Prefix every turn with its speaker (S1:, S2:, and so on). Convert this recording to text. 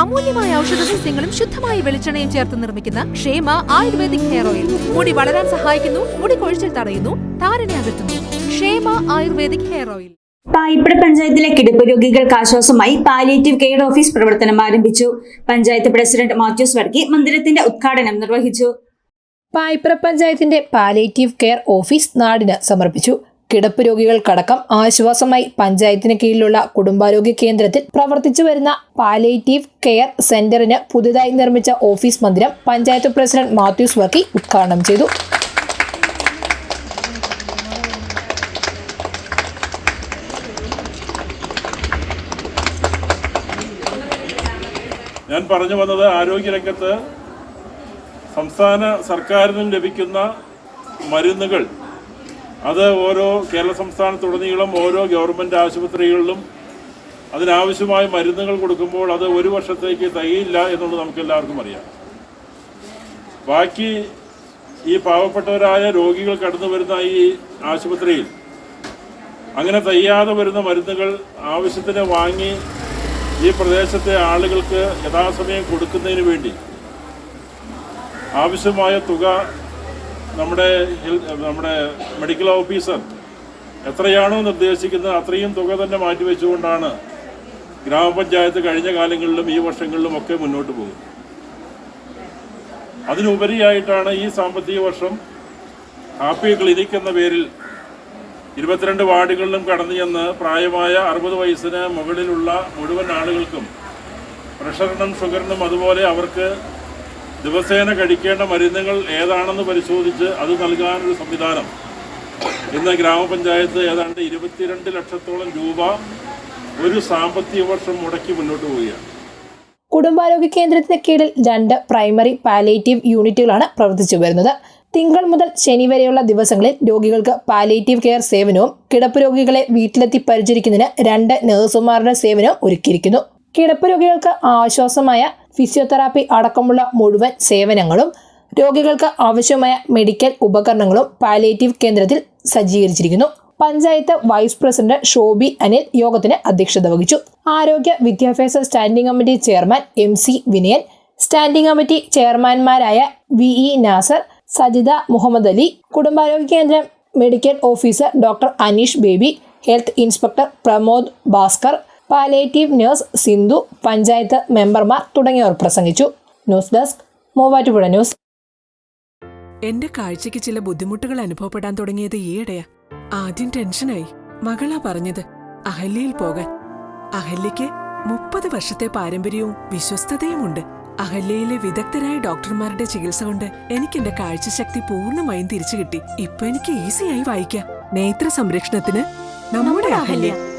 S1: അമൂല്യമായ ഔഷധ സസ്യങ്ങളും ശുദ്ധമായ വെളിച്ചെണ്ണയും ചേർത്ത് നിർമ്മിക്കുന്ന ക്ഷേമ ആയുർവേദിക് ഹെയർ ഓയിൽ. മുടി വളരാൻ സഹായിക്കുന്നു മുടി കൊഴിച്ചിൽ തടയുന്നു താരനെ അകറ്റുന്നു. ക്ഷേമ ആയുർവേദിക് ഹെയർ ഓയിൽ.
S2: പായിപ്പട പഞ്ചായത്തിലെ കിടപ്പ് രോഗികൾക്ക് ആശ്വാസമായി പാലിയേറ്റീവ് കെയർ ഓഫീസ് പ്രവർത്തനം ആരംഭിച്ചു. പഞ്ചായത്ത് പ്രസിഡന്റ് മാത്യൂസ് വർഗി മന്ദിരത്തിന്റെ ഉദ്ഘാടനം നിർവഹിച്ചു.
S3: പായിപ്ര പഞ്ചായത്തിന്റെ പാലിയേറ്റീവ് കെയർ ഓഫീസ് നാടിന് സമർപ്പിച്ചു. കിടപ്പ് രോഗികൾക്കടക്കം ആശ്വാസമായി പഞ്ചായത്തിന് കീഴിലുള്ള കുടുംബാരോഗ്യ കേന്ദ്രത്തിൽ പ്രവർത്തിച്ചു വരുന്ന പാലേറ്റീവ് കെയർ സെന്ററിന് പുതുതായി നിർമ്മിച്ച ഓഫീസ് മന്ദിരം പഞ്ചായത്ത് പ്രസിഡന്റ് മാത്യൂസ് വർക്കി ഉദ്ഘാടനം ചെയ്തു.
S4: ഞാൻ പറഞ്ഞു വന്നത് ആരോഗ്യരംഗത്ത് സംസ്ഥാന സർക്കാരിനും ലഭിക്കുന്ന മരുന്നുകൾ അത് ഓരോ കേരള സംസ്ഥാനത്തുടനീളം ഓരോ ഗവൺമെന്റ് ആശുപത്രികളിലും അതിനാവശ്യമായ മരുന്നുകൾ കൊടുക്കുമ്പോൾ അത് ഒരു വർഷത്തേക്ക് തികയില്ല എന്നുള്ളത് നമുക്ക് എല്ലാവർക്കും അറിയാം. ബാക്കി ഈ പാവപ്പെട്ടവരായ രോഗികൾ കടന്നു വരുന്ന ഈ ആശുപത്രിയിൽ അങ്ങനെ തയ്യാതെ വരുന്ന മരുന്നുകൾ ആവശ്യത്തിന് വാങ്ങി ഈ പ്രദേശത്തെ ആളുകൾക്ക് യഥാസമയം കൊടുക്കുന്നതിന് വേണ്ടി ആവശ്യമായ തുക നമ്മുടെ നമ്മുടെ മെഡിക്കൽ ഓഫീസർ എത്രയാണോ നിർദ്ദേശിക്കുന്നത് അത്രയും തുക തന്നെ മാറ്റിവെച്ചുകൊണ്ടാണ് ഗ്രാമപഞ്ചായത്ത് കഴിഞ്ഞ കാലങ്ങളിലും ഈ വർഷങ്ങളിലും ഒക്കെ മുന്നോട്ട് പോകുന്നത്. അതിനുപരിയായിട്ടാണ് ഈ സാമ്പത്തിക വർഷം ഹാപ്പി ക്ലിനിക് എന്ന പേരിൽ ഇരുപത്തിരണ്ട് വാർഡുകളിലും കടന്നു ചെന്ന് പ്രായമായ അറുപത് വയസ്സിന് മുകളിലുള്ള മുഴുവൻ ആളുകൾക്കും പ്രഷറിനും ഷുഗറിനും അതുപോലെ അവർക്ക് ദിവസേന കഴിക്കേണ്ട മരുന്നുകൾ ഏതാണെന്ന് പരിശോധിച്ച് അത് നൽകാനൊരു സംവിധാനം. ഇന്ന് ഗ്രാമപഞ്ചായത്ത് ഏതാണ്ട് ഇരുപത്തിരണ്ട് ലക്ഷത്തോളം രൂപ ഒരു സാമ്പത്തിക വർഷം മുടക്കി മുന്നോട്ട് പോവുകയാണ്.
S3: കുടുംബാരോഗ്യ കേന്ദ്രത്തിന് കീഴിൽ രണ്ട് പ്രൈമറി പാലേറ്റീവ് യൂണിറ്റുകളാണ് പ്രവർത്തിച്ചു വരുന്നത്. തിങ്കൾ മുതൽ ശനി വരെയുള്ള ദിവസങ്ങളിൽ രോഗികൾക്ക് പാലേറ്റീവ് കെയർ സേവനവും കിടപ്പ് രോഗികളെ വീട്ടിലെത്തി പരിചരിക്കുന്നതിന് രണ്ട് നഴ്സുമാരുടെ സേവനവും ഒരുക്കിയിരിക്കുന്നു. കിടപ്പ് രോഗികൾക്ക് ആശ്വാസമായ ഫിസിയോതെറാപ്പി അടക്കമുള്ള മുഴുവൻ സേവനങ്ങളും രോഗികൾക്ക് ആവശ്യമായ മെഡിക്കൽ ഉപകരണങ്ങളും പാലിയേറ്റീവ് കേന്ദ്രത്തിൽ സജ്ജീകരിച്ചിരിക്കുന്നു. പഞ്ചായത്ത് വൈസ് പ്രസിഡന്റ് ഷോബി അനിൽ യോഗത്തിന് അധ്യക്ഷത വഹിച്ചു. ആരോഗ്യ വിദ്യാഭ്യാസ standing committee chairman M C Vinayan standing committee ചെയർമാൻമാരായ V E Nasar Sajitha Muhammad Ali കുടുംബാരോഗ്യ കേന്ദ്രം medical officer doctor Aneesh Baby health inspector Pramod Bhaskar palliative nurse Sindhu panchayat മെമ്പർമാർ തുടങ്ങിയവർ പ്രസംഗിച്ചു. ന്യൂസ് ഡെസ്ക് മൂവാറ്റുപുഴ ന്യൂസ്
S5: എന്റെ കാഴ്ചയ്ക്ക് ചില ബുദ്ധിമുട്ടുകൾ അനുഭവപ്പെടാൻ തുടങ്ങിയത് ഈയിടെയാ. ആദ്യം ടെൻഷനായി. മകളാ പറഞ്ഞത് അഹല്യയിൽ പോകാൻ. അഹല്യയ്ക്ക് മുപ്പത് വർഷത്തെ പാരമ്പര്യവും വിശ്വസ്തതയുമുണ്ട്. അഹല്യയിലെ വിദഗ്ധരായ ഡോക്ടർമാരുടെ ചികിത്സ കൊണ്ട് എനിക്ക് എന്റെ കാഴ്ചശക്തി പൂർണമായും തിരിച്ചു കിട്ടി ഇപ്പൊ എനിക്ക് ഈസിയായി വായിക്കാം. നേത്ര സംരക്ഷണത്തിന് നമ്മുടെ Ahalya.